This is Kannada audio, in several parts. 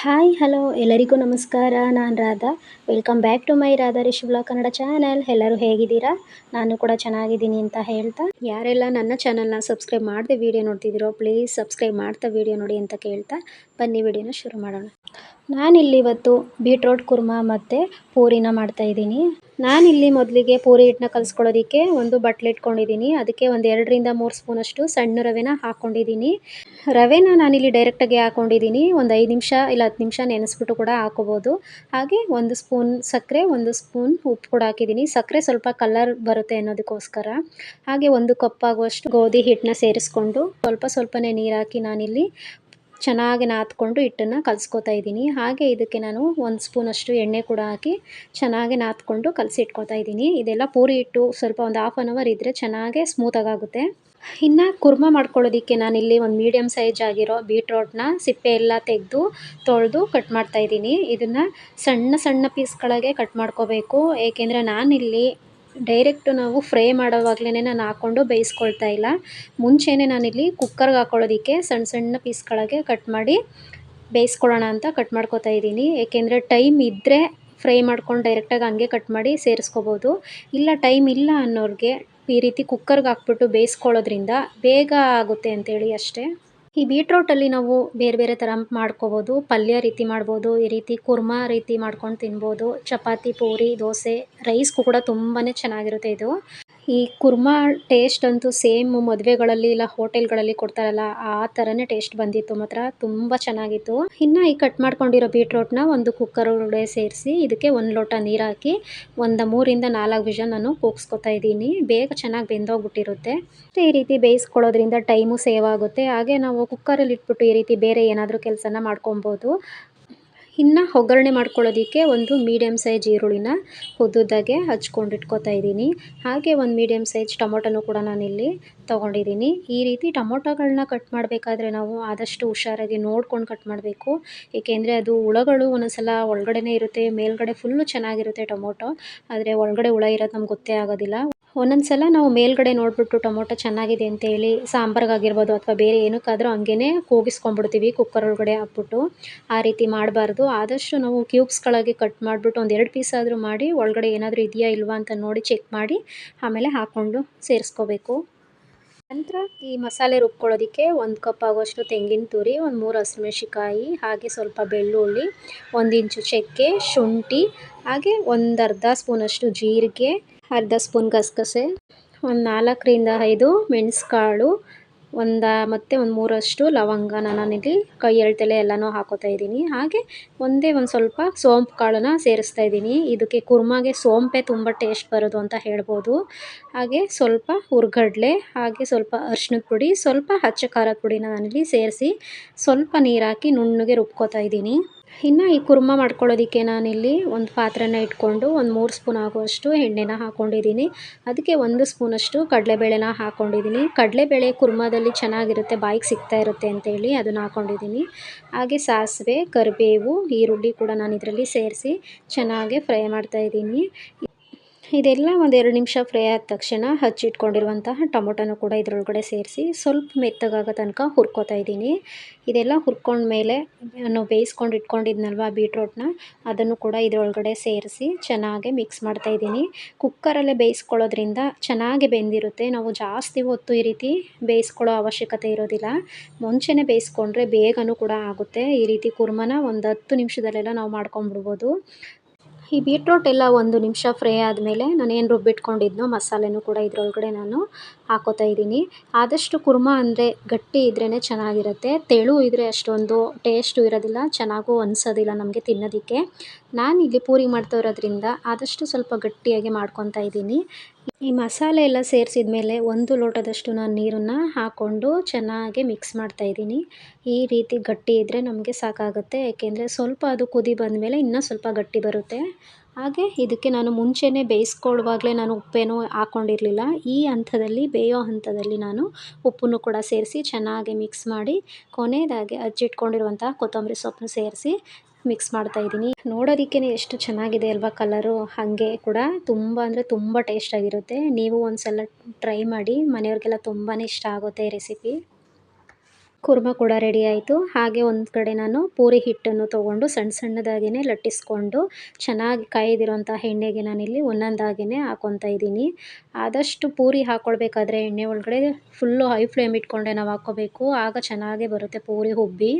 ಹಾಯ್ ಹಲೋ ಎಲ್ಲರಿಗೂ ನಮಸ್ಕಾರ. ನಾನು Radha. Welcome back to my Radha Rishi blog Kannada channel ಎಲ್ಲರೂ ಹೇಗಿದ್ದೀರಾ? ನಾನು ಕೂಡ ಚೆನ್ನಾಗಿದ್ದೀನಿ ಅಂತ ಹೇಳ್ತಾ. ಯಾರೆಲ್ಲ ನನ್ನ ಚಾನಲ್ನ ಸಬ್ಸ್ಕ್ರೈಬ್ ಮಾಡದೆ ವೀಡಿಯೋ ನೋಡ್ತಿದ್ದೀರೋ ಪ್ಲೀಸ್ ಸಬ್ಸ್ಕ್ರೈಬ್ ಮಾಡ್ತಾ ವೀಡಿಯೋ ನೋಡಿ ಅಂತ ಕೇಳ್ತಾ. ಬನ್ನಿ ವಿಡಿಯೋನ ಶುರು ಮಾಡೋಣ. ನಾನಿಲ್ಲಿ ಇವತ್ತು ಬೀಟ್ರೋಟ್ ಕುರ್ಮಾ ಮತ್ತು ಪೂರಿನ ನಾನು ನಾನಿಲ್ಲಿ ಮೊದಲಿಗೆ ಪೂರಿ ಹಿಟ್ಟನ್ನ ಕಲಿಸ್ಕೊಳ್ಳೋದಕ್ಕೆ ಒಂದು ಬಟ್ಲೆ ಇಟ್ಕೊಂಡಿದ್ದೀನಿ. ಅದಕ್ಕೆ ಒಂದು ಎರಡರಿಂದ ಮೂರು ಸ್ಪೂನಷ್ಟು ಸಣ್ಣ ರವೆನ ಹಾಕ್ಕೊಂಡಿದ್ದೀನಿ ರವೆನ ನಾನಿಲ್ಲಿ ಡೈರೆಕ್ಟಾಗಿ ಹಾಕ್ಕೊಂಡಿದ್ದೀನಿ ಒಂದು ಐದು ನಿಮಿಷ ಇಲ್ಲ ಹತ್ತು ನಿಮಿಷ ನೆನೆಸ್ಬಿಟ್ಟು ಕೂಡ ಹಾಕೋಬೋದು. ಹಾಗೆ ಒಂದು ಸ್ಪೂನ್ ಸಕ್ಕರೆ ಒಂದು ಸ್ಪೂನ್ ಉಪ್ಪು ಕೂಡ ಹಾಕಿದ್ದೀನಿ. ಸಕ್ಕರೆ ಸ್ವಲ್ಪ ಕಲರ್ ಬರುತ್ತೆ ಅನ್ನೋದಕ್ಕೋಸ್ಕರ. ಹಾಗೆ ಒಂದು ಕಪ್ ಆಗುವಷ್ಟು ಗೋಧಿ ಹಿಟ್ಟನ್ನ ಸೇರಿಸ್ಕೊಂಡು ಸ್ವಲ್ಪ ಸ್ವಲ್ಪನೇ ನೀರು ಹಾಕಿ ನಾನಿಲ್ಲಿ ಚೆನ್ನಾಗಿ ನಾದ್ಕೊಂಡು ಹಿಟ್ಟನ್ನು ಕಲಿಸ್ಕೊತಾ ಇದ್ದೀನಿ. ಹಾಗೆ ಇದಕ್ಕೆ ನಾನು ಒಂದು ಸ್ಪೂನಷ್ಟು ಎಣ್ಣೆ ಕೂಡ ಹಾಕಿ ಚೆನ್ನಾಗಿ ನಾದ್ಕೊಂಡು ಕಲಸಿ ಇಟ್ಕೊತಾ ಇದ್ದೀನಿ. ಇದೆಲ್ಲ ಪೂರಿ ಹಿಟ್ಟು ಸ್ವಲ್ಪ ಒಂದು ಹಾಫ್ ಆನ್ ಅವರ್ ಇದ್ದರೆ ಚೆನ್ನಾಗೇ ಸ್ಮೂತಾಗುತ್ತೆ ಇನ್ನು ಕುರ್ಮ ಮಾಡ್ಕೊಳ್ಳೋದಕ್ಕೆ ನಾನಿಲ್ಲಿ ಒಂದು ಮೀಡಿಯಮ್ ಸೈಜ್ ಆಗಿರೋ ಬೀಟ್ರೋಟ್ನ ಸಿಪ್ಪೆ ಎಲ್ಲ ತೆಗೆದು ತೊಳೆದು ಕಟ್ ಮಾಡ್ತಾ ಇದ್ದೀನಿ. ಇದನ್ನು ಸಣ್ಣ ಸಣ್ಣ ಪೀಸ್ಗಳಿಗೆ ಕಟ್ ಮಾಡ್ಕೋಬೇಕು. ಏಕೆಂದರೆ ನಾನಿಲ್ಲಿ ಡೈರೆಕ್ಟು ನಾವು ಫ್ರೈ ಮಾಡೋವಾಗ್ಲೇ ನಾನು ಹಾಕ್ಕೊಂಡು ಬೇಯಿಸ್ಕೊಳ್ತಾ ಇಲ್ಲ. ಮುಂಚೆನೇ ನಾನಿಲ್ಲಿ ಕುಕ್ಕರ್ಗೆ ಹಾಕ್ಕೊಳ್ಳೋದಕ್ಕೆ ಸಣ್ಣ ಸಣ್ಣ ಪೀಸ್ಗಳಿಗೆ ಕಟ್ ಮಾಡಿ ಬೇಯಿಸ್ಕೊಳ್ಳೋಣ ಅಂತ ಕಟ್ ಮಾಡ್ಕೊತಾ ಇದ್ದೀನಿ. ಏಕೆಂದರೆ ಟೈಮ್ ಇದ್ದರೆ ಫ್ರೈ ಮಾಡ್ಕೊಂಡು ಡೈರೆಕ್ಟಾಗಿ ಹಂಗೆ ಕಟ್ ಮಾಡಿ ಸೇರಿಸ್ಕೋಬೋದು. ಇಲ್ಲ ಟೈಮ್ ಇಲ್ಲ ಅನ್ನೋರಿಗೆ ಈ ರೀತಿ ಕುಕ್ಕರ್ಗೆ ಹಾಕ್ಬಿಟ್ಟು ಬೇಯಿಸ್ಕೊಳ್ಳೋದ್ರಿಂದ ಬೇಗ ಆಗುತ್ತೆ ಅಂತೇಳಿ ಅಷ್ಟೇ. ಈ ಬೀಟ್ರೋಟಲ್ಲಿ ನಾವು ಬೇರೆ ಬೇರೆ ತರ ಮಾಡ್ಕೋಬಹುದು ಪಲ್ಯ ರೀತಿ ಮಾಡ್ಬೋದು, ಈ ರೀತಿ ಕುರ್ಮಾ ರೀತಿ ಮಾಡ್ಕೊಂಡು ತಿನ್ಬೋದು. ಚಪಾತಿ, ಪೂರಿ, ದೋಸೆ ರೈಸ್ ಕೂಡ ತುಂಬಾನೇ ಚೆನ್ನಾಗಿರುತ್ತೆ ಇದು. ಈ ಕುರ್ಮಾ ಟೇಸ್ಟ್ ಅಂತೂ ಸೇಮ್ ಮದುವೆಗಳಲ್ಲಿ ಇಲ್ಲ ಹೋಟೆಲ್ಗಳಲ್ಲಿ ಕೊಡ್ತಾರಲ್ಲ, ಆ ಥರನೇ ಟೇಸ್ಟ್ ಬಂದಿತ್ತು ಮಾತ್ರ, ತುಂಬ ಚೆನ್ನಾಗಿತ್ತು. ಇನ್ನು ಈ ಕಟ್ ಮಾಡ್ಕೊಂಡಿರೋ ಬೀಟ್ರೋಟ್ನ ಒಂದು ಕುಕ್ಕರ್ ಒಳಗಡೆ ಸೇರಿಸಿ, ಇದಕ್ಕೆ ಒಂದು ಲೋಟ ನೀರು ಹಾಕಿ, ಒಂದು ಮೂರಿಂದ ನಾಲ್ಕು ವಿಷನ್ ನಾನು ಕೂಗಿಸ್ಕೊತಾ ಇದ್ದೀನಿ. ಬೇಗ ಚೆನ್ನಾಗಿ ಬೆಂದೋಗ್ಬಿಟ್ಟಿರುತ್ತೆ. ಈ ರೀತಿ ಬೇಯಿಸ್ಕೊಳ್ಳೋದ್ರಿಂದ ಟೈಮು ಸೇವ್ ಆಗುತ್ತೆ. ಹಾಗೆ ನಾವು ಕುಕ್ಕರಲ್ಲಿ ಇಟ್ಬಿಟ್ಟು ಈ ರೀತಿ ಬೇರೆ ಏನಾದರೂ ಕೆಲಸನ ಮಾಡ್ಕೊಬೋದು. ಇನ್ನು ಒಗ್ಗರಣೆ ಮಾಡ್ಕೊಳ್ಳೋದಕ್ಕೆ ಒಂದು ಮೀಡಿಯಮ್ ಸೈಜ್ ಈರುಳ್ಳಿನ ಉದ್ದುದ್ದಾಗೆ ಹಚ್ಕೊಂಡು ಇಟ್ಕೋತಾ ಇದ್ದೀನಿ. ಹಾಗೆ ಒಂದು ಮೀಡಿಯಮ್ ಸೈಜ್ ಟೊಮೊಟೊನೂ ಕೂಡ ನಾನಿಲ್ಲಿ ತೊಗೊಂಡಿದ್ದೀನಿ. ಈ ರೀತಿ ಟೊಮೊಟೊಗಳನ್ನ ಕಟ್ ಮಾಡಬೇಕಾದ್ರೆ ನಾವು ಆದಷ್ಟು ಹುಷಾರಾಗಿ ನೋಡ್ಕೊಂಡು ಕಟ್ ಮಾಡಬೇಕು. ಏಕೆಂದರೆ ಅದು ಹುಳಗಳು ಒಂದೊಂದ್ಸಲ ಒಳಗಡೆನೇ ಇರುತ್ತೆ, ಮೇಲ್ಗಡೆ ಫುಲ್ಲು ಚೆನ್ನಾಗಿರುತ್ತೆ ಟೊಮೊಟೊ. ಆದರೆ ಒಳಗಡೆ ಹುಳ ಇರೋದು ನಮ್ಗೆ ಗೊತ್ತೇ ಆಗೋದಿಲ್ಲ. ಒಂದೊಂದು ಸಲ ನಾವು ಮೇಲ್ಗಡೆ ನೋಡಿಬಿಟ್ಟು ಟೊಮೊಟೊ ಚೆನ್ನಾಗಿದೆ ಅಂತೇಳಿ, ಸಾಂಬಾರ್ಗಾಗಿರ್ಬೋದು ಅಥವಾ ಬೇರೆ ಏನಕ್ಕಾದರೂ ಹಂಗೇ ಕೂಗಿಸ್ಕೊಂಡ್ಬಿಡ್ತೀವಿ ಕುಕ್ಕರ್ ಒಳಗಡೆ ಹಾಕ್ಬಿಟ್ಟು. ಆ ರೀತಿ ಮಾಡಬಾರ್ದು. ಆದಷ್ಟು ನಾವು ಕ್ಯೂಬ್ಸ್ಗಳಾಗಿ ಕಟ್ ಮಾಡಿಬಿಟ್ಟು ಒಂದು ಎರಡು ಪೀಸ್ ಆದರೂ ಮಾಡಿ, ಒಳಗಡೆ ಏನಾದರೂ ಇದೆಯಾ ಇಲ್ವಾ ಅಂತ ನೋಡಿ ಚೆಕ್ ಮಾಡಿ, ಆಮೇಲೆ ಹಾಕ್ಕೊಂಡು ಸೇರಿಸ್ಕೋಬೇಕು. ನಂತರ ಈ ಮಸಾಲೆ ರುಬ್ಕೊಳ್ಳೋದಕ್ಕೆ ಒಂದು ಕಪ್ ಆಗುವಷ್ಟು ತೆಂಗಿನ ತುರಿ, ಒಂದು ಮೂರು ಹಸಿಮೆಣಸಿಕಾಯಿ ಹಾಗೆ ಸ್ವಲ್ಪ ಬೆಳ್ಳುಳ್ಳಿ, ಒಂದು ಇಂಚು ಚಕ್ಕೆ, ಶುಂಠಿ, ಹಾಗೆ ಒಂದು ಅರ್ಧ ಸ್ಪೂನಷ್ಟು ಜೀರಿಗೆ ಅರ್ಧ ಸ್ಪೂನ್ ಗಸಗಸೆ, ಒಂದು ನಾಲ್ಕರಿಂದ ಐದು ಮೆಣಸುಕಾಳು, ಒಂದು ಮತ್ತು ಒಂದು ಮೂರಷ್ಟು ಲವಂಗನ ನಾನಿಲ್ಲಿ ಕೈ ಎಳ್ತಲೆ ಎಲ್ಲನೂ ಹಾಕೋತಾ ಇದ್ದೀನಿ. ಹಾಗೆ ಒಂದೇ ಒಂದು ಸ್ವಲ್ಪ ಸೋಂಪು ಕಾಳನ್ನ ಸೇರಿಸ್ತಾ ಇದ್ದೀನಿ. ಇದಕ್ಕೆ ಕುರ್ಮಾಗೆ ಸೋಂಪೆ ತುಂಬ ಟೇಸ್ಟ್ ಬರೋದು ಅಂತ ಹೇಳ್ಬೋದು. ಹಾಗೆ ಸ್ವಲ್ಪ ಹುರ್ಗಡ್ಲೆ, ಹಾಗೆ ಸ್ವಲ್ಪ ಅರ್ಶಿನದ ಪುಡಿ, ಸ್ವಲ್ಪ ಹಚ್ಚ ಖಾರದ ಪುಡಿನ ನಾನಿಲ್ಲಿ ಸೇರಿಸಿ ಸ್ವಲ್ಪ ನೀರು ಹಾಕಿ ನುಣ್ಣಗೆ ರುಬ್ಕೋತಾ ಇದ್ದೀನಿ. ಇನ್ನು ಈ ಕುರ್ಮ ಮಾಡ್ಕೊಳ್ಳೋದಕ್ಕೆ ನಾನಿಲ್ಲಿ ಒಂದು ಪಾತ್ರೆನ ಇಟ್ಕೊಂಡು ಒಂದು ಮೂರು ಸ್ಪೂನ್ ಆಗುವಷ್ಟು ಎಣ್ಣೆನ ಹಾಕ್ಕೊಂಡಿದ್ದೀನಿ ಅದಕ್ಕೆ ಒಂದು ಸ್ಪೂನಷ್ಟು ಕಡಲೆಬೇಳೆನ ಹಾಕ್ಕೊಂಡಿದ್ದೀನಿ ಕಡಲೆಬೇಳೆ ಕುರ್ಮದಲ್ಲಿ ಚೆನ್ನಾಗಿರುತ್ತೆ, ಬಾಯಿಗೆ ಸಿಗ್ತಾ ಇರುತ್ತೆ ಅಂತೇಳಿ ಅದನ್ನು ಹಾಕ್ಕೊಂಡಿದ್ದೀನಿ ಹಾಗೆ ಸಾಸಿವೆ, ಕರಿಬೇವು, ಈರುಳ್ಳಿ ಕೂಡ ನಾನು ಇದರಲ್ಲಿ ಸೇರಿಸಿ ಚೆನ್ನಾಗಿ ಫ್ರೈ ಮಾಡ್ತಾಯಿದ್ದೀನಿ ಇದೆಲ್ಲ ಒಂದು ಎರಡು ನಿಮಿಷ ಫ್ರೈ ಆದ ತಕ್ಷಣ ಹಚ್ಚಿಟ್ಕೊಂಡಿರುವಂತಹ ಟೊಮೊಟೊನ ಕೂಡ ಇದರೊಳಗಡೆ ಸೇರಿಸಿ ಸ್ವಲ್ಪ ಮೆತ್ತಗಾಗೋ ತನಕ ಹುರ್ಕೋತಾ ಇದ್ದೀನಿ. ಇದೆಲ್ಲ ಹುರ್ಕೊಂಡ್ಮೇಲೆ ನಾನು ಬೇಯಿಸ್ಕೊಂಡು ಇಟ್ಕೊಂಡಿದ್ನಲ್ವ ಬೀಟ್ರೋಟ್ನ, ಅದನ್ನು ಕೂಡ ಇದರೊಳಗಡೆ ಸೇರಿಸಿ ಚೆನ್ನಾಗಿ ಮಿಕ್ಸ್ ಮಾಡ್ತಾ ಇದ್ದೀನಿ. ಕುಕ್ಕರಲ್ಲೇ ಬೇಯಿಸ್ಕೊಳ್ಳೋದ್ರಿಂದ ಚೆನ್ನಾಗಿ ಬೆಂದಿರುತ್ತೆ. ನಾವು ಜಾಸ್ತಿ ಹೊತ್ತು ಈ ರೀತಿ ಬೇಯಿಸ್ಕೊಳ್ಳೋ ಅವಶ್ಯಕತೆ ಇರೋದಿಲ್ಲ. ಮುಂಚೆನೇ ಬೇಯಿಸ್ಕೊಂಡ್ರೆ ಬೇಗನೂ ಕೂಡ ಆಗುತ್ತೆ. ಈ ರೀತಿ ಕುರ್ಮನ ಒಂದು ಹತ್ತು ನಿಮಿಷದಲ್ಲೆಲ್ಲ ನಾವು ಮಾಡ್ಕೊಂಬಿಡ್ಬೋದು ಈ ಬೀಟ್ರೋಟ್ ಎಲ್ಲ ಒಂದು ನಿಮಿಷ ಫ್ರೈ ಆದಮೇಲೆ ನಾನು ಏನು ರುಬ್ಬಿಟ್ಕೊಂಡಿದ್ನೋ ಮಸಾಲೆನೂ ಕೂಡ ಇದರೊಳಗಡೆ ನಾನು ಹಾಕೋತಾ ಇದ್ದೀನಿ. ಆದಷ್ಟು ಕುರ್ಮ ಅಂದರೆ ಗಟ್ಟಿ ಇದ್ರೇ ಚೆನ್ನಾಗಿರುತ್ತೆ. ತೆಳು ಇದ್ದರೆ ಅಷ್ಟೊಂದು ಟೇಸ್ಟು ಇರೋದಿಲ್ಲ, ಚೆನ್ನಾಗೂ ಅನಿಸೋದಿಲ್ಲ ನಮಗೆ ತಿನ್ನೋದಕ್ಕೆ. ನಾನು ಇಲ್ಲಿ ಪೂರಿ ಮಾಡ್ತಾ ಇರೋದ್ರಿಂದ ಆದಷ್ಟು ಸ್ವಲ್ಪ ಗಟ್ಟಿಯಾಗಿ ಮಾಡ್ಕೊತಾ ಇದ್ದೀನಿ. ಈ ಮಸಾಲೆ ಎಲ್ಲ ಸೇರಿಸಿದ ಮೇಲೆ ಒಂದು ಲೋಟದಷ್ಟು ನಾನು ನೀರನ್ನು ಹಾಕ್ಕೊಂಡು ಚೆನ್ನಾಗಿ ಮಿಕ್ಸ್ ಮಾಡ್ತಾ ಇದ್ದೀನಿ. ಈ ರೀತಿ ಗಟ್ಟಿ ಇದ್ದರೆ ನಮಗೆ ಸಾಕಾಗುತ್ತೆ, ಏಕೆಂದರೆ ಸ್ವಲ್ಪ ಅದು ಕುದಿ ಬಂದಮೇಲೆ ಇನ್ನೂ ಸ್ವಲ್ಪ ಗಟ್ಟಿ ಬರುತ್ತೆ. ಹಾಗೆ ಇದಕ್ಕೆ ನಾನು ಮುಂಚೆನೇ ಬೇಯಿಸ್ಕೊಳ್ಳುವಾಗಲೇ ನಾನು ಉಪ್ಪೇನೂ ಹಾಕ್ಕೊಂಡಿರಲಿಲ್ಲ ಈ ಹಂತದಲ್ಲಿ, ಬೇಯೋ ಹಂತದಲ್ಲಿ ನಾನು ಉಪ್ಪನ್ನು ಕೂಡ ಸೇರಿಸಿ ಚೆನ್ನಾಗಿ ಮಿಕ್ಸ್ ಮಾಡಿ ಕೊನೆಯದಾಗಿ ಅಜ್ಜಿಟ್ಕೊಂಡಿರುವಂತಹ ಕೊತ್ತಂಬರಿ ಸೊಪ್ಪನ್ನು ಸೇರಿಸಿ ಮಿಕ್ಸ್ ಮಾಡ್ತಾ ಇದ್ದೀನಿ. ನೋಡೋದಕ್ಕೇ ಎಷ್ಟು ಚೆನ್ನಾಗಿದೆ ಅಲ್ವಾ ಕಲರು ಹಾಗೆ ಕೂಡ ತುಂಬ ಅಂದರೆ ತುಂಬ ಟೇಸ್ಟಾಗಿರುತ್ತೆ ನೀವು ಒಂದು ಸಲ ಟ್ರೈ ಮಾಡಿ, ಮನೆಯವ್ರಿಗೆಲ್ಲ ತುಂಬಾ ಇಷ್ಟ ಆಗುತ್ತೆ ರೆಸಿಪಿ ಕುರ್ಮ ಕೂಡ ರೆಡಿ ಆಯಿತು. ಹಾಗೆ ಒಂದು ಕಡೆ ನಾನು ಪೂರಿ ಹಿಟ್ಟನ್ನು ತೊಗೊಂಡು ಸಣ್ಣ ಸಣ್ಣದಾಗಿಯೇ ಲಟ್ಟಿಸ್ಕೊಂಡು, ಚೆನ್ನಾಗಿ ಕಾಯ್ದಿರೋಂಥ ಎಣ್ಣೆಗೆ ನಾನಿಲ್ಲಿ ಒಂದೊಂದಾಗಿಯೇ ಹಾಕ್ಕೊತಾ ಇದ್ದೀನಿ. ಆದಷ್ಟು ಪೂರಿ ಹಾಕ್ಕೊಳ್ಬೇಕಾದ್ರೆ ಎಣ್ಣೆ ಒಳಗಡೆ ಫುಲ್ಲು ಹೈ ಫ್ಲೇಮ್ ಇಟ್ಕೊಂಡೆ ನಾವು ಹಾಕ್ಕೋಬೇಕು ಆಗ ಚೆನ್ನಾಗೇ ಬರುತ್ತೆ ಪೂರಿ ಹುಬ್ಬಿ.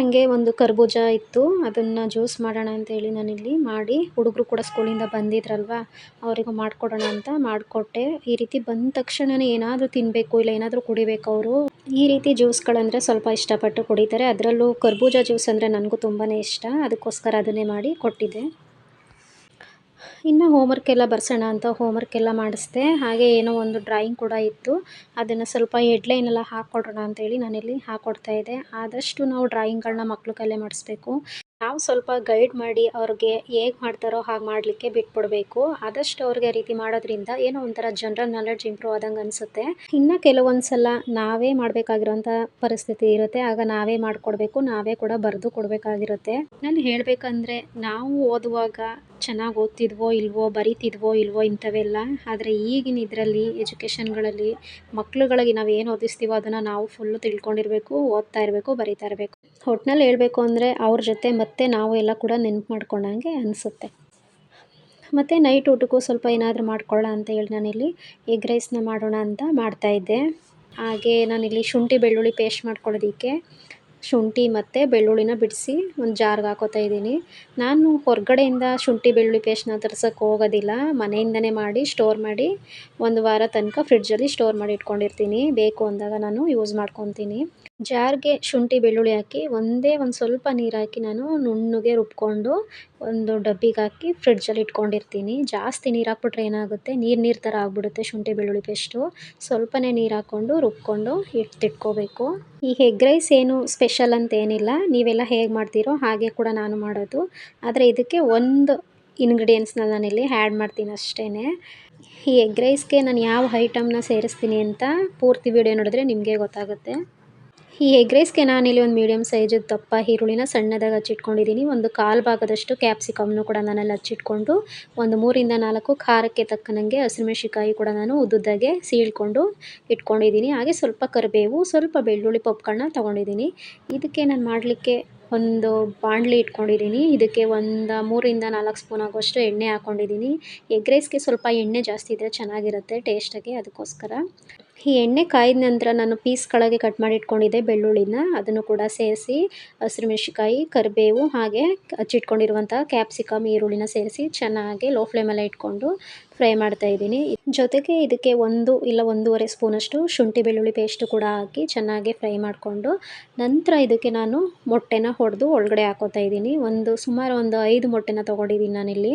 ಹಂಗೆ ಒಂದು ಕರ್ಬೂಜ ಇತ್ತು. ಅದನ್ನು ಜ್ಯೂಸ್ ಮಾಡೋಣ ಅಂತೇಳಿ ನಾನಿಲ್ಲಿ ಮಾಡಿ, ಹುಡುಗರು ಕೂಡ ಸ್ಕೂಲಿಂದ ಬಂದಿದ್ರಲ್ವ, ಅವರಿಗೂ ಮಾಡಿಕೊಡೋಣ ಅಂತ ಮಾಡಿಕೊಟ್ಟೆ. ಈ ರೀತಿ ಬಂದ ತಕ್ಷಣವೇ ಏನಾದರೂ ತಿನ್ನಬೇಕು ಇಲ್ಲ, ಏನಾದರೂ ಕುಡಿಬೇಕು ಅವರು, ಈ ರೀತಿ ಜ್ಯೂಸ್ಗಳಂದರೆ ಸ್ವಲ್ಪ ಇಷ್ಟಪಟ್ಟು ಕುಡಿತಾರೆ. ಅದರಲ್ಲೂ ಕರ್ಬೂಜ ಜ್ಯೂಸ್ ಅಂದರೆ ನನಗೂ ತುಂಬಾ ಇಷ್ಟ. ಅದಕ್ಕೋಸ್ಕರ ಅದನ್ನೇ ಮಾಡಿ ಕೊಟ್ಟಿದ್ದೆ. ಇನ್ನು ಹೋಮ್ವರ್ಕ್ ಎಲ್ಲ ಬರ್ಸೋಣ ಅಂತ ಹೋಮ್ವರ್ಕ್ ಎಲ್ಲ ಮಾಡಿಸ್ದೆ. ಹಾಗೆ ಏನೋ ಒಂದು ಡ್ರಾಯಿಂಗ್ ಕೂಡ ಇತ್ತು. ಅದನ್ನು ಸ್ವಲ್ಪ ಹೆಡ್ಲೈನೆಲ್ಲ ಹಾಕ್ಕೊಡೋಣ ಅಂತೇಳಿ ನಾನಿಲ್ಲಿ ಹಾಕ್ಕೊಡ್ತಾ ಇದ್ದೆ. ಆದಷ್ಟು ನಾವು ಡ್ರಾಯಿಂಗ್ಗಳನ್ನ ಮಕ್ಕಳು ಕಲೆ ಮಾಡಿಸ್ಬೇಕು. ನಾವು ಸ್ವಲ್ಪ ಗೈಡ್ ಮಾಡಿ ಅವ್ರಿಗೆ ಹೇಗೆ ಮಾಡ್ತಾರೋ ಹಾಗೆ ಮಾಡಲಿಕ್ಕೆ ಬಿಟ್ಬಿಡ್ಬೇಕು. ಆದಷ್ಟು ಅವ್ರಿಗೆ ರೀತಿ ಮಾಡೋದ್ರಿಂದ ಏನೋ ಒಂಥರ ಜನರಲ್ ನಾಲೆಡ್ಜ್ ಇಂಪ್ರೂವ್ ಆದಂಗೆ ಅನಿಸುತ್ತೆ. ಇನ್ನು ಕೆಲವೊಂದು ಸಲ ನಾವೇ ಮಾಡಬೇಕಾಗಿರೋಂಥ ಪರಿಸ್ಥಿತಿ ಇರುತ್ತೆ. ಆಗ ನಾವೇ ಮಾಡಿಕೊಡ್ಬೇಕು, ನಾವೇ ಕೂಡ ಬರೆದು ಕೊಡಬೇಕಾಗಿರುತ್ತೆ. ನಾನು ಹೇಳಬೇಕಂದ್ರೆ ನಾವು ಓದುವಾಗ ಚೆನ್ನಾಗಿ ಓದ್ತಿದ್ವೋ ಇಲ್ವೋ, ಬರಿತಿದ್ವೋ ಇಲ್ವೋ ಇಂಥವೆಲ್ಲ, ಆದರೆ ಈಗಿನ ಇದರಲ್ಲಿ ಎಜುಕೇಷನ್ಗಳಲ್ಲಿ ಮಕ್ಳುಗಳಿಗೆ ನಾವು ಏನು ಓದಿಸ್ತೀವೋ ಅದನ್ನು ನಾವು ಫುಲ್ಲು ತಿಳ್ಕೊಂಡಿರಬೇಕು, ಓದ್ತಾ ಇರಬೇಕು, ಬರಿತಾ ಇರಬೇಕು. ಒಟ್ನಲ್ಲಿ ಹೇಳಬೇಕು ಅಂದರೆ ಅವ್ರ ಜೊತೆ ಮತ್ತೆ ನಾವು ಎಲ್ಲ ಕೂಡ ನೆನಪು ಮಾಡ್ಕೊಂಡಂಗೆ ಅನಿಸುತ್ತೆ. ಮತ್ತು ನೈಟ್ ಊಟಕ್ಕೂ ಸ್ವಲ್ಪ ಏನಾದರೂ ಮಾಡ್ಕೊಳ್ಳೋಣ ಅಂತ ಹೇಳಿ ನಾನಿಲ್ಲಿ ಎಗ್ ರೈಸ್ನ ಮಾಡೋಣ ಅಂತ ಮಾಡ್ತಾಯಿದ್ದೆ ಹಾಗೆ ನಾನಿಲ್ಲಿ ಶುಂಠಿ, ಬೆಳ್ಳುಳ್ಳಿ ಪೇಸ್ಟ್ ಮಾಡ್ಕೊಳ್ಳೋದಕ್ಕೆ ಶುಂಠಿ ಮತ್ತು ಬೆಳ್ಳುಳ್ಳಿನ ಬಿಡಿಸಿ ಒಂದು ಜಾರ್ಗೆ ಹಾಕೋತಾ ಇದ್ದೀನಿ. ನಾನು ಹೊರಗಡೆಯಿಂದ ಶುಂಠಿ, ಬೆಳ್ಳುಳ್ಳಿ ಪೇಸ್ಟ್ನ ತರ್ಸೋಕ್ಕೆ ಹೋಗೋದಿಲ್ಲ. ಮನೆಯಿಂದನೇ ಮಾಡಿ ಸ್ಟೋರ್ ಮಾಡಿ ಒಂದು ವಾರ ತನಕ ಫ್ರಿಡ್ಜಲ್ಲಿ ಸ್ಟೋರ್ ಮಾಡಿ ಇಟ್ಕೊಂಡಿರ್ತೀನಿ. ಬೇಕು ಅಂದಾಗ ನಾನು ಯೂಸ್ ಮಾಡ್ಕೊತೀನಿ. ಜಾರ್ಗೆ ಶುಂಠಿ ಬೆಳ್ಳುಳ್ಳಿ ಹಾಕಿ, ಒಂದೇ ಒಂದು ಸ್ವಲ್ಪ ನೀರು ಹಾಕಿ ನಾನು ನುಣ್ಣಗೆ ರುಬ್ಕೊಂಡು ಒಂದು ಡಬ್ಬಿಗೆ ಹಾಕಿ ಫ್ರಿಡ್ಜಲ್ಲಿ ಇಟ್ಕೊಂಡಿರ್ತೀನಿ. ಜಾಸ್ತಿ ನೀರು ಹಾಕ್ಬಿಟ್ರೆ ಏನಾಗುತ್ತೆ? ನೀರು ನೀರು ಥರ ಆಗಿಬಿಡುತ್ತೆ ಶುಂಠಿ ಬೆಳ್ಳುಳ್ಳಿ ಪೇಸ್ಟು ಸ್ವಲ್ಪನೇ ನೀರು ಹಾಕ್ಕೊಂಡು ರುಬ್ಕೊಂಡು ಎತ್ತಿಟ್ಕೋಬೇಕು ಈ ಎಗ್ ರೈಸ್ ಏನು ಸ್ಪೆಷಲ್ ಅಂತ ಏನಿಲ್ಲ. ನೀವೆಲ್ಲ ಹೇಗೆ ಮಾಡ್ತೀರೋ ಹಾಗೆ ಕೂಡ ನಾನು ಮಾಡೋದು. ಆದರೆ ಇದಕ್ಕೆ ಒಂದು ಇನ್ಗ್ರೀಡಿಯೆಂಟ್ಸ್ನ ನಾನಿಲ್ಲಿ ಆ್ಯಡ್ ಮಾಡ್ತೀನಿ ಅಷ್ಟೇ ಈ ಎಗ್ ರೈಸ್ಗೆ ನಾನು ಯಾವ ಐಟಮ್ನ ಸೇರಿಸ್ತೀನಿ ಅಂತ ಪೂರ್ತಿ ವಿಡಿಯೋ ನೋಡಿದ್ರೆ ನಿಮಗೆ ಗೊತ್ತಾಗುತ್ತೆ. ಈ ಎಗ್ ರೈಸ್ಗೆ ನಾನಿಲ್ಲಿ ಒಂದು ಮೀಡಿಯಮ್ ಸೈಜ್ ದಪ್ಪ ಈರುಳ್ಳಿನ ಸಣ್ಣದಾಗಿ ಹಚ್ಚಿಟ್ಕೊಂಡಿದ್ದೀನಿ ಒಂದು ಕಾಲು ಭಾಗದಷ್ಟು ಕ್ಯಾಪ್ಸಿಕಮ್ನು ಕೂಡ ನಾನಲ್ಲಿ ಹಚ್ಚಿಟ್ಕೊಂಡು, ಒಂದು ಮೂರಿಂದ ನಾಲ್ಕು ಖಾರಕ್ಕೆ ತಕ್ಕನಂಗೆ ಹಸಿಮೆಣಸಿಕಾಯಿ ಕೂಡ ನಾನು ಉದ್ದುದ್ದಾಗೆ ಸೀಳ್ಕೊಂಡು ಇಟ್ಕೊಂಡಿದ್ದೀನಿ ಹಾಗೆ ಸ್ವಲ್ಪ ಕರಿಬೇವು, ಸ್ವಲ್ಪ ಬೆಳ್ಳುಳ್ಳಿ ಪಪ್ಗಳನ್ನ ತೊಗೊಂಡಿದ್ದೀನಿ ಇದಕ್ಕೆ ನಾನು ಮಾಡಲಿಕ್ಕೆ ಒಂದು ಬಾಣಲಿ ಇಟ್ಕೊಂಡಿದ್ದೀನಿ ಇದಕ್ಕೆ ಒಂದು ಮೂರಿಂದ ನಾಲ್ಕು ಸ್ಪೂನ್ ಆಗುವಷ್ಟು ಎಣ್ಣೆ ಹಾಕ್ಕೊಂಡಿದ್ದೀನಿ ಎಗ್ ರೈಸ್ಗೆ ಸ್ವಲ್ಪ ಎಣ್ಣೆ ಜಾಸ್ತಿ ಇದ್ದರೆ ಚೆನ್ನಾಗಿರುತ್ತೆ ಟೇಸ್ಟಾಗಿ ಅದಕ್ಕೋಸ್ಕರ ಈ ಎಣ್ಣೆ ಕಾಯಿದ ನಂತರ ನಾನು ಪೀಸ್ ಪೀಸ್ಗಳಾಗಿ ಕಟ್ ಮಾಡಿ ಇಟ್ಕೊಂಡಿದ್ದೆ ಬೆಳ್ಳುಳ್ಳಿನ, ಅದನ್ನು ಕೂಡ ಸೇರಿಸಿ, ಹಸಿರು ಮೆಣಸಿಕಾಯಿ ಕರಿಬೇವು ಹಾಗೆ ಹಚ್ಚಿಟ್ಕೊಂಡಿರುವಂಥ ಕ್ಯಾಪ್ಸಿಕಮ್ ಈರುಳ್ಳಿನ ಸೇರಿಸಿ ಚೆನ್ನಾಗಿ ಲೋ ಫ್ಲೇಮಲ್ಲೇ ಇಟ್ಕೊಂಡು ಫ್ರೈ ಮಾಡ್ತಾ ಇದ್ದೀನಿ. ಜೊತೆಗೆ ಇದಕ್ಕೆ ಒಂದು ಇಲ್ಲ ಒಂದೂವರೆ ಸ್ಪೂನಷ್ಟು ಶುಂಠಿ ಬೆಳ್ಳುಳ್ಳಿ ಪೇಸ್ಟು ಕೂಡ ಹಾಕಿ ಚೆನ್ನಾಗಿ ಫ್ರೈ ಮಾಡಿಕೊಂಡು ನಂತರ ಇದಕ್ಕೆ ನಾನು ಮೊಟ್ಟೆನ ಹೊಡೆದು ಒಳಗಡೆ ಹಾಕೋತಾ ಇದ್ದೀನಿ. ಒಂದು ಸುಮಾರು ಒಂದು ಐದು ಮೊಟ್ಟೆನ ತೊಗೊಂಡಿದ್ದೀನಿ ನಾನಿಲ್ಲಿ.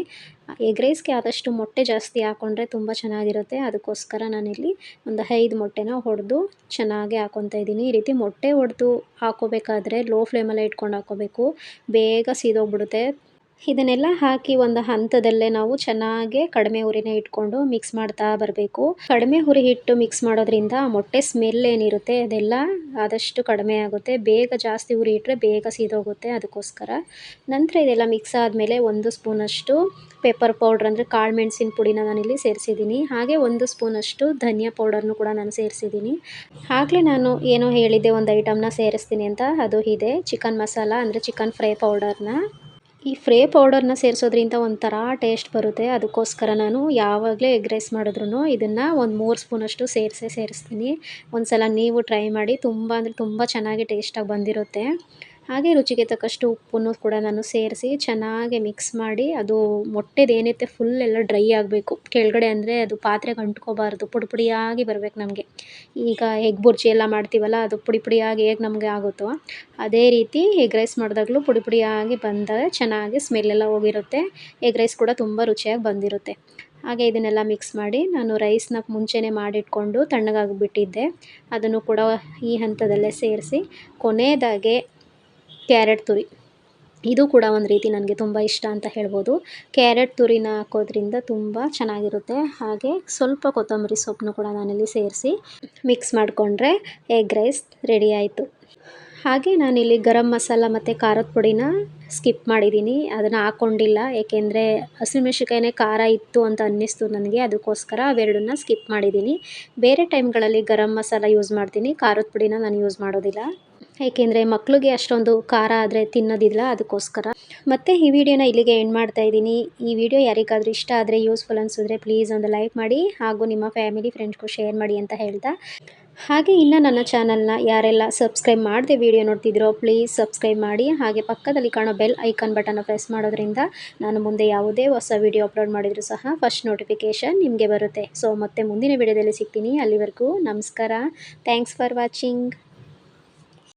ಎಗ್ ರೈಸ್ಗೆ ಆದಷ್ಟು ಮೊಟ್ಟೆ ಜಾಸ್ತಿ ಹಾಕ್ಕೊಂಡ್ರೆ ತುಂಬ ಚೆನ್ನಾಗಿರುತ್ತೆ. ಅದಕ್ಕೋಸ್ಕರ ನಾನಿಲ್ಲಿ ಒಂದು ಐದು ಮೊಟ್ಟೆನ ಹೊಡೆದು ಚೆನ್ನಾಗಿ ಹಾಕೊತಾ ಇದ್ದೀನಿ. ಈ ರೀತಿ ಮೊಟ್ಟೆ ಹೊಡೆದು ಹಾಕೋಬೇಕಾದ್ರೆ ಲೋ ಫ್ಲೇಮಲ್ಲೇ ಇಟ್ಕೊಂಡು ಹಾಕೋಬೇಕು. ಬೇಗ ಸೀದೋಗ್ಬಿಡುತ್ತೆ. ಇದನ್ನೆಲ್ಲ ಹಾಕಿ ಒಂದು ಹಂತದಲ್ಲೇ ನಾವು ಚೆನ್ನಾಗಿ ಕಡಿಮೆ ಉರಿನ ಇಟ್ಕೊಂಡು ಮಿಕ್ಸ್ ಮಾಡ್ತಾ ಬರಬೇಕು. ಕಡಿಮೆ ಉರಿ ಹಿಟ್ಟು ಮಿಕ್ಸ್ ಮಾಡೋದ್ರಿಂದ ಮೊಟ್ಟೆ ಸ್ಮೆಲ್ ಏನಿರುತ್ತೆ ಅದೆಲ್ಲ ಆದಷ್ಟು ಕಡಿಮೆ ಆಗುತ್ತೆ. ಬೇಗ ಜಾಸ್ತಿ ಉರಿ ಇಟ್ಟರೆ ಬೇಗ ಸೀದೋಗುತ್ತೆ ಅದಕ್ಕೋಸ್ಕರ. ನಂತರ ಇದೆಲ್ಲ ಮಿಕ್ಸ್ ಆದಮೇಲೆ ಒಂದು ಸ್ಪೂನಷ್ಟು ಪೆಪ್ಪರ್ ಪೌಡ್ರ್ ಅಂದರೆ ಕಾಳು ಮೆಣಸಿನ ಪುಡಿನ ನಾನಿಲ್ಲಿ ಸೇರಿಸಿದ್ದೀನಿ. ಹಾಗೆ ಒಂದು ಸ್ಪೂನಷ್ಟು ಧನಿಯಾ ಪೌಡರ್ನು ಕೂಡ ನಾನು ಸೇರಿಸಿದ್ದೀನಿ. ಆಗಲೇ ನಾನು ಏನೋ ಹೇಳಿದ್ದೆ ಒಂದು ಐಟಮ್ನ ಸೇರಿಸ್ತೀನಿ ಅಂತ. ಅದು ಇದೆ ಚಿಕನ್ ಮಸಾಲ ಅಂದರೆ ಚಿಕನ್ ಫ್ರೈ ಪೌಡರ್ನ ಈ ಫ್ರೇ ಪೌಡರ್ನ ಸೇರಿಸೋದ್ರಿಂದ ಒಂಥರ ಟೇಸ್ಟ್ ಬರುತ್ತೆ. ಅದಕ್ಕೋಸ್ಕರ ನಾನು ಯಾವಾಗಲೇ ಎಗ್ ರೈಸ್ ಮಾಡಿದ್ರು ಇದನ್ನು ಒಂದು ಮೂರು ಸ್ಪೂನಷ್ಟು ಸೇರಿಸೇ ಸೇರಿಸ್ತೀನಿ. ಒಂದು ಸಲ ನೀವು ಟ್ರೈ ಮಾಡಿ. ತುಂಬ ಅಂದರೆ ತುಂಬ ಚೆನ್ನಾಗಿ ಟೇಸ್ಟಾಗಿ ಬಂದಿರುತ್ತೆ. ಹಾಗೆ ರುಚಿಗೆ ತಕ್ಕಷ್ಟು ಉಪ್ಪನ್ನು ಕೂಡ ನಾನು ಸೇರಿಸಿ ಚೆನ್ನಾಗಿ ಮಿಕ್ಸ್ ಮಾಡಿ, ಅದು ಮೊಟ್ಟೆದು ಏನೈತೆ ಫುಲ್ ಎಲ್ಲ ಡ್ರೈ ಆಗಬೇಕು. ಕೆಳಗಡೆ ಅಂದರೆ ಅದು ಪಾತ್ರೆಗೆ ಅಂಟ್ಕೋಬಾರ್ದು, ಪುಡಿ ಪುಡಿಯಾಗಿ ಬರಬೇಕು ನಮಗೆ. ಈಗ ಎಗ್ ಬುರ್ಜಿ ಎಲ್ಲ ಮಾಡ್ತೀವಲ್ಲ, ಅದು ಪುಡಿ ಪುಡಿಯಾಗಿ ಹೇಗೆ ನಮಗೆ ಆಗುತ್ತೋ ಅದೇ ರೀತಿ ಎಗ್ ರೈಸ್ ಮಾಡಿದಾಗಲೂ ಪುಡಿ ಪುಡಿಯಾಗಿ ಬಂದರೆ ಚೆನ್ನಾಗಿ ಸ್ಮೆಲ್ಲೆಲ್ಲ ಹೋಗಿರುತ್ತೆ ಎಗ್ ರೈಸ್ ಕೂಡ ತುಂಬ ರುಚಿಯಾಗಿ ಬಂದಿರುತ್ತೆ. ಹಾಗೆ ಇದನ್ನೆಲ್ಲ ಮಿಕ್ಸ್ ಮಾಡಿ ನಾನು ರೈಸ್ನ ಮುಂಚೆನೇ ಮಾಡಿಟ್ಕೊಂಡು ತಣ್ಣಗಾಗಿಬಿಟ್ಟಿದ್ದೆ ಅದನ್ನು ಕೂಡ ಈ ಹಂತದಲ್ಲೇ ಸೇರಿಸಿ ಕೊನೆಯದಾಗೆ ಕ್ಯಾರೆಟ್ ತುರಿ. ಇದು ಕೂಡ ಒಂದು ರೀತಿ ನನಗೆ ತುಂಬ ಇಷ್ಟ ಅಂತ ಹೇಳ್ಬೋದು. ಕ್ಯಾರೆಟ್ ತುರಿನ ಹಾಕೋದ್ರಿಂದ ತುಂಬ ಚೆನ್ನಾಗಿರುತ್ತೆ. ಹಾಗೆ ಸ್ವಲ್ಪ ಕೊತ್ತಂಬರಿ ಸೊಪ್ಪನ್ನು ಕೂಡ ನಾನಿಲ್ಲಿ ಸೇರಿಸಿ ಮಿಕ್ಸ್ ಮಾಡಿಕೊಂಡ್ರೆ ಎಗ್ ರೈಸ್ ರೆಡಿ ಆಯಿತು. ಹಾಗೆ ನಾನಿಲ್ಲಿ ಗರಂ ಮಸಾಲ ಮತ್ತು ಖಾರದ ಪುಡಿನ ಸ್ಕಿಪ್ ಮಾಡಿದ್ದೀನಿ ಅದನ್ನು ಹಾಕ್ಕೊಂಡಿಲ್ಲ ಏಕೆಂದರೆ ಹಸಿಮೆಣ್ಸಿಕಾಯಿನೇ ಖಾರ ಇತ್ತು ಅಂತ ಅನ್ನಿಸ್ತು ನನಗೆ. ಅದಕ್ಕೋಸ್ಕರ ಅವೆರಡನ್ನ ಸ್ಕಿಪ್ ಮಾಡಿದ್ದೀನಿ ಬೇರೆ ಟೈಮ್ಗಳಲ್ಲಿ ಗರಂ ಮಸಾಲ ಯೂಸ್ ಮಾಡ್ತೀನಿ. ಖಾರದ ಪುಡಿನ ನಾನು ಯೂಸ್ ಮಾಡೋದಿಲ್ಲ. ಏಕೆಂದರೆ ಮಕ್ಕಳಿಗೆ ಅಷ್ಟೊಂದು ಖಾರ ಆದರೆ ತಿನ್ನೋದಿಲ್ಲ ಅದಕ್ಕೋಸ್ಕರ. ಮತ್ತು ಈ ವಿಡಿಯೋನ ಇಲ್ಲಿಗೆ ಎಂಡ್ ಮಾಡ್ತಾ ಇದ್ದೀನಿ. ಈ ವಿಡಿಯೋ ಯಾರಿಗಾದರೂ ಇಷ್ಟ ಆದರೆ ಯೂಸ್ಫುಲ್ ಅನಿಸಿದ್ರೆ ಪ್ಲೀಸ್ ಒಂದು ಲೈಕ್ ಮಾಡಿ ಹಾಗೂ ನಿಮ್ಮ ಫ್ಯಾಮಿಲಿ ಫ್ರೆಂಡ್ಸ್ಗೂ ಶೇರ್ ಮಾಡಿ ಅಂತ ಹೇಳ್ತಾ. ಹಾಗೆ ಇನ್ನು ನನ್ನ ಚಾನಲ್ನ ಯಾರೆಲ್ಲ ಸಬ್ಸ್ಕ್ರೈಬ್ ಮಾಡದೆ ವಿಡಿಯೋ ನೋಡ್ತಿದ್ರೋ ಪ್ಲೀಸ್ ಸಬ್ಸ್ಕ್ರೈಬ್ ಮಾಡಿ ಹಾಗೆ ಪಕ್ಕದಲ್ಲಿ ಕಾಣೋ ಬೆಲ್ ಐಕಾನ್ ಬಟನ್ನ ಪ್ರೆಸ್ ಮಾಡೋದ್ರಿಂದ ನಾನು ಮುಂದೆ ಯಾವುದೇ ಹೊಸ ವಿಡಿಯೋ ಅಪ್ಲೋಡ್ ಮಾಡಿದರೂ ಸಹ ಫಸ್ಟ್ ನೋಟಿಫಿಕೇಷನ್ ನಿಮಗೆ ಬರುತ್ತೆ. ಸೊ ಮತ್ತೆ ಮುಂದಿನ ವಿಡಿಯೋದಲ್ಲಿ ಸಿಗ್ತೀನಿ. ಅಲ್ಲಿವರೆಗೂ ನಮಸ್ಕಾರ. Thanks for watching